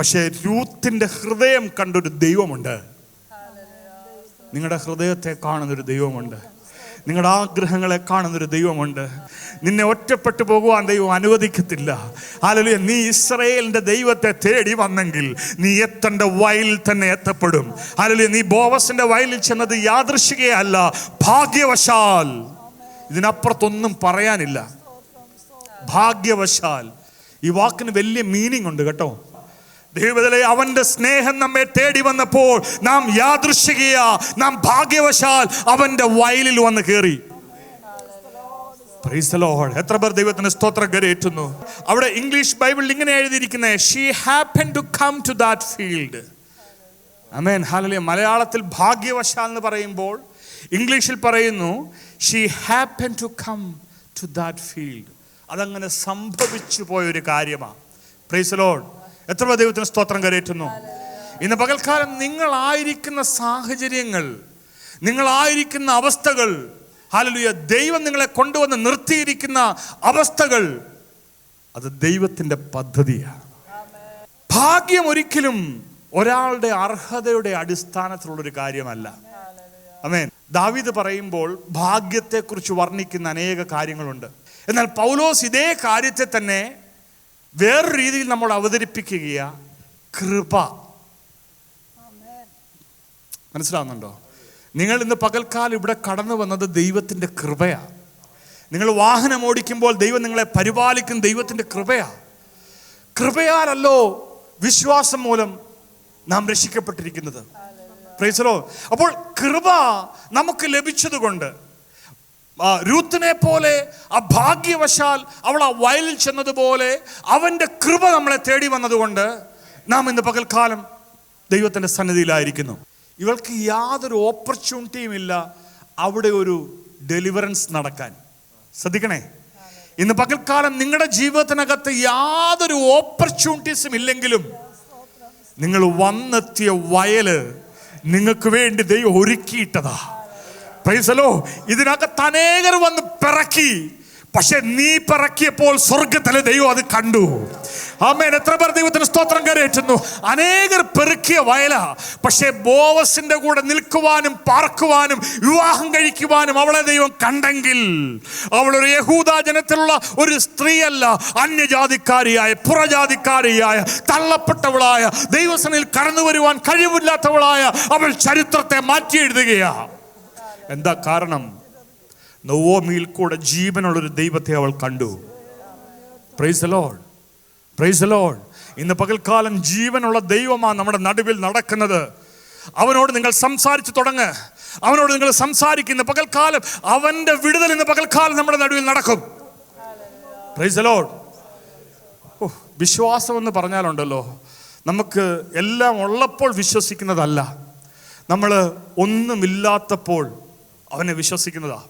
പക്ഷേ രൂത്തിന്റെ ഹൃദയം കണ്ടൊരു ദൈവമുണ്ട്. നിങ്ങളുടെ ഹൃദയത്തെ കാണുന്നൊരു ദൈവമുണ്ട്. നിങ്ങളുടെ ആഗ്രഹങ്ങളെ കാണുന്നൊരു ദൈവമുണ്ട്. നിന്നെ ഒറ്റപ്പെട്ടു പോകുവാൻ ദൈവം അനുവദിക്കത്തില്ല. ആലലുയ നീ ഇസ്രയേലിന്റെ ദൈവത്തെ തേടി വന്നെങ്കിൽ നീ എത്തേണ്ട വയലിൽ തന്നെ എത്തപ്പെടും. ആലലുയ നീ ബോവസിന്റെ വയലിൽ ചെന്നത് യാദൃശികയല്ല ഭാഗ്യവശാൽ. ഇതിനപ്പുറത്തൊന്നും പറയാനില്ല. ഭാഗ്യവശാൽ. ഈ വാക്കിന് വലിയ മീനിങ് ഉണ്ട് കേട്ടോ. ദൈവത്തിലെ അവന്റെ സ്നേഹം നമ്മെ തേടി വന്നപ്പോൾ നാം യാദൃശികയ നാം ഭാഗ്യവശാൽ അവന്റെ വയലിൽ വന്ന് കയറി. എത്ര പേർ ദൈവത്തിന് സ്തോത്രം കരയേറ്റുന്നു? അവിടെ ഇംഗ്ലീഷ് ബൈബിളിൽ ഇങ്ങനെ എഴുതിയിരിക്കുന്നത് she happen to come to that field amen hallelujah മലയാളത്തിൽ ഭാഗ്യവശാൽ എന്ന് പറയുമ്പോൾ ഇംഗ്ലീഷിൽ പറയുന്നു she happen to come to that field അതങ്ങനെ സംഭവിച്ചു പോയ ഒരു കാര്യമാണ് പ്രൈസ് ലോഡ് എത്ര ദൈവത്തിന് സ്തോത്രം കരയറ്റുന്നു? ഇന്ന് പകൽക്കാലം നിങ്ങളായിരിക്കുന്ന സാഹചര്യങ്ങൾ നിങ്ങളായിരിക്കുന്ന അവസ്ഥകൾ ഹാലലുയ ദൈവം നിങ്ങളെ കൊണ്ടുവന്ന് നിർത്തിയിരിക്കുന്ന അവസ്ഥകൾ അത് ദൈവത്തിന്റെ പദ്ധതിയാണ്. ഭാഗ്യം ഒരിക്കലും ഒരാളുടെ അർഹതയുടെ അടിസ്ഥാനത്തിലുള്ളൊരു കാര്യമല്ല. അമേൻ ദാവിദ് പറയുമ്പോൾ ഭാഗ്യത്തെക്കുറിച്ച് വർണിക്കുന്ന അനേക കാര്യങ്ങളുണ്ട്. എന്നാൽ പൗലോസ് ഇതേ കാര്യത്തെ തന്നെ വേറൊരു രീതിയിൽ നമ്മൾ അവതരിപ്പിക്കുക കൃപ. മനസ്സിലാവുന്നുണ്ടോ? നിങ്ങൾ ഇന്ന് പകൽക്കാലം ഇവിടെ കടന്നു വന്നത് ദൈവത്തിന്റെ കൃപയാണ് നിങ്ങൾ വാഹനം ഓടിക്കുമ്പോൾ ദൈവം നിങ്ങളെ പരിപാലിക്കും ദൈവത്തിന്റെ കൃപയാണ് കൃപയാലല്ലോ വിശ്വാസം മൂലം നാം രക്ഷിക്കപ്പെട്ടിരിക്കുന്നത്. പ്രൈസലോ അപ്പോൾ കൃപ നമുക്ക് ലഭിച്ചതുകൊണ്ട് രൂത്തിനെ പോലെ ആ ഭാഗ്യവശാൽ അവൾ ആ വയലിൽ ചെന്നതുപോലെ അവന്റെ കൃപ നമ്മളെ തേടി വന്നതുകൊണ്ട് നാം ഇന്ന് പകൽക്കാലം ദൈവത്തിന്റെ സന്നിധിയിലായിരിക്കുന്നു. ഇവൾക്ക് യാതൊരു ഓപ്പർച്യൂണിറ്റിയും ഇല്ല അവിടെ ഒരു ഡെലിവറൻസ് നടക്കാൻ. ശ്രദ്ധിക്കണേ. ഇന്ന് പകൽക്കാലം നിങ്ങളുടെ ജീവിതത്തിനകത്ത് യാതൊരു ഓപ്പർച്യൂണിറ്റീസും ഇല്ലെങ്കിലും നിങ്ങൾ വന്നെത്തിയ വയൽ നിങ്ങൾക്ക് വേണ്ടി ദൈവം ഒരുക്കിയിട്ടതാ. പ്രൈസലോ ഇതിനകത്ത് അനേകർ വന്ന് പിറക്കി. പക്ഷെ നീ പിറക്കിയപ്പോൾ സ്വർഗത്തിലെ ദൈവം അത് കണ്ടു. അമ്മേൻ എത്ര പേർ ദൈവത്തിന് സ്തോത്രം കരയേറ്റുന്നു? അനേകർ പെറുക്കിയ വയല. പക്ഷേ ബോവസിന്റെ കൂടെ നിൽക്കുവാനും പാർക്കുവാനും വിവാഹം കഴിക്കുവാനും അവളെ ദൈവം കണ്ടെങ്കിൽ അവൾ ഒരു യഹൂദ ജനത്തിലുള്ള ഒരു സ്ത്രീയല്ല അന്യജാതിക്കാരിയായ പുറജാതിക്കാരിയായ തള്ളപ്പെട്ടവളായ ദൈവസനിൽ കടന്നു വരുവാൻ കഴിവില്ലാത്തവളായ അവൾ ചരിത്രത്തെ മാറ്റി എഴുതുകയാ എന്താ കാരണം? നവോമിയിൽ കൂടെ ജീവനുള്ളൊരു ദൈവത്തെ അവൾ കണ്ടു. പ്രൈസ് പ്രൈസലോൾ പ്രൈസ് ഇന്ന് പകൽക്കാലം ജീവനുള്ള ദൈവമാണ് നമ്മുടെ നടുവിൽ നടക്കുന്നത്. അവനോട് നിങ്ങൾ സംസാരിച്ചു തുടങ്ങ്. അവനോട് നിങ്ങൾ സംസാരിക്കുന്ന പകൽക്കാലം അവന്റെ വിടുതൽ ഇന്ന് പകൽക്കാലം നമ്മുടെ നടുവിൽ നടക്കും. പ്രൈസ് ലോഡ് ഓ വിശ്വാസം എന്ന് പറഞ്ഞാലുണ്ടല്ലോ നമുക്ക് എല്ലാം ഉള്ളപ്പോൾ വിശ്വസിക്കുന്നതല്ല. നമ്മൾ ഒന്നുമില്ലാത്തപ്പോൾ അവനെ വിശ്വസിക്കുന്നതാ.